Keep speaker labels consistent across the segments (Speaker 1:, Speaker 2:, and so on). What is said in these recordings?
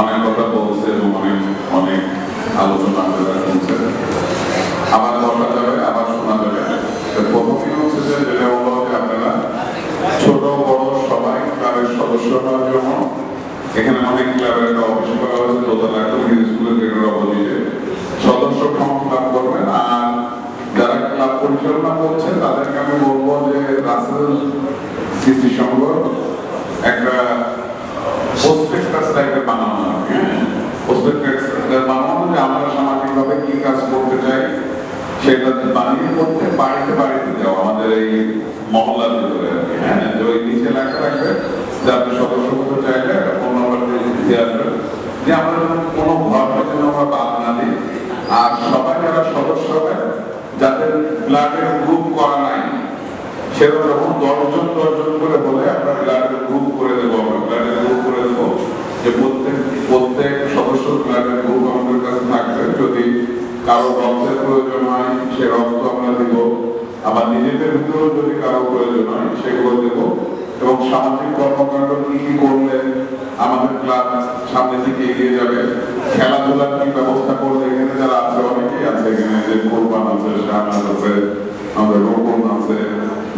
Speaker 1: অনেক কথা বলছে এবং অনেক অনেক আলোচনা আপনারা শুনছেন আবার বলা যাবে, আবার শোনা যাবে। হচ্ছে যে যেটা হলো আপনারা, ছোট, বড় সবাই ক্লাবের সদস্য হওয়ার জন্য। এখানে অনেক ক্লাবের একটা অফিস করা হয়েছে, দোতলা স্কুলের অপোজিটে সদস্য ফর্ম লাভ করবেন। আর যারা ক্লাব পরিচালনা করছে, তাদেরকে আমি বলব যে রাসেল স্মৃতি সংঘ, একটা প্রসপেক্টাস টাইপের বানানো হ্যাঁ বানানো ভিতরে হ্যাঁ? যে আমরা কোনো ঘরটা যেন আমরা বাদ না দিই। আর সবাই যারা সদস্য হবে যাদের ব্লাডের গ্রুপ করা নাই সেরকম যখন দশজন দশজন করে হলে আমরা যে প্রত্যেক প্রত্যেক সদস্য ব্লাডের গ্রুপ আমাদের কাছে থাকবে। যদি কারও রক্তের প্রয়োজন হয়, সে রক্ত আমরা দিব। আবার নিজেদের ভিতরেও যদি কারও প্রয়োজন হয়, সেগুলো দেব। এবং সামাজিক কর্মকাণ্ড কি কি করলে আমাদের ক্লাব সামনের দিকে এগিয়ে যাবে, খেলাধুলার কি ব্যবস্থা করলে এখানে যারা আছে, অনেকেই আছে এখানে যে কোরবান আছে শাহনাজ আছে, আমাদের রোপণ আছে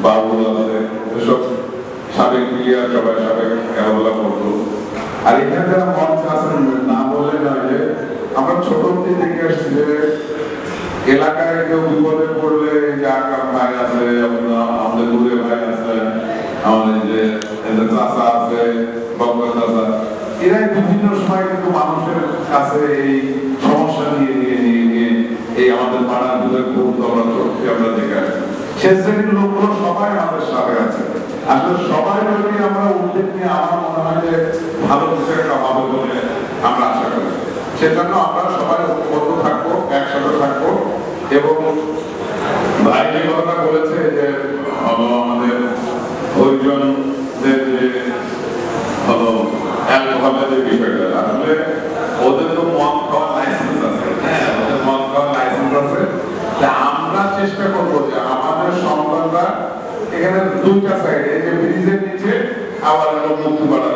Speaker 1: বাবুল আছে, এসব সাবেক প্লেয়ার সবাই সাবেক খেলাধুলা করতো। আর এখানে মঞ্চ আছেন না বললে নয়। যে আমরা ছোট থেকে আসছি যে, এলাকায় কেউ বিপদে পড়লে যে আকার ভাই আছে আমাদের দূরে ভাই আছে, আমাদের যে চাষা আছে বঙ্গা চাষা এরাই বিভিন্ন সময় কিন্তু মানুষের কাছে এই সমস্যা নিয়ে নিয়ে নিয়ে নিয়ে এই আমাদের পাড়ার ভিতরে খুব আমরা চলছি আমরা দেখে আসছি সে শ্রেণির লোকগুলো সবাই আমাদের সাথে আছে। আসলে সবাই যদি আমরা উদ্যোগ নিয়ে আমার মনে হয় যে ভালো একটা হবে বলে আমরা আশা করি। সেজন্য আমরা সবাই ঐক্যবদ্ধ থাকব, একসাথে থাকব এবং ভাই যে কথাটা বলেছে যে আমাদের যে হলো অ্যালকোহলের যে বিষয়টা, আসলে ওদের তো মদ খাওয়ার লাইসেন্স আছে। হ্যাঁ ওদের খাওয়ার লাইসেন্স আছে। আমরা চেষ্টা করব যে আমাদের সন্তানরা এখানে দুইটা সাইডে যে ব্রিজের নিচে আবার হলো মুক্তিপাড়ার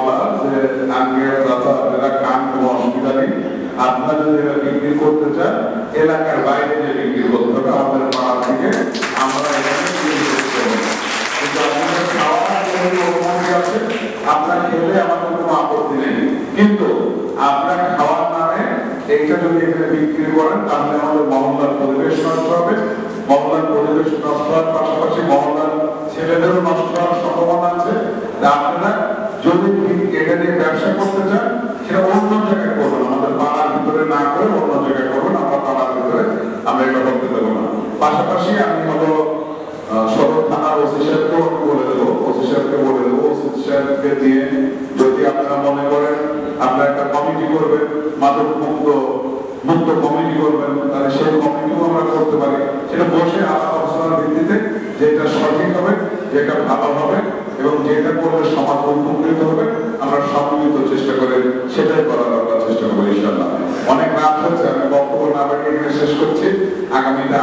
Speaker 1: যদি বিক্রি করতে চান, এলাকার বাইরে যে বিক্রি করতে হবে, আমাদের পাড়া থেকে আমরা এখানে বিক্রি করতে হবে আপনারা এখানে বিক্রি করেন আমাদের পরিবেশ নষ্ট হবে পরিবেশ নষ্ট হওয়ার পাশাপাশি মহল্লার ছেলেদেরও নষ্ট হওয়ার আমরা এটা করতে দেবো না। পাশাপাশি আমি হলো সদর থানার ওসি সাহেবকে বলে দেবো, ওসি সাহেবকে বলে দেবো, ওসি সাহেবকে দিয়ে যদি আপনারা মনে করেন আপনারা একটা কমিটি করবেন মাদক মুক্ত মুক্ত কমিটি করবেন আগামীতে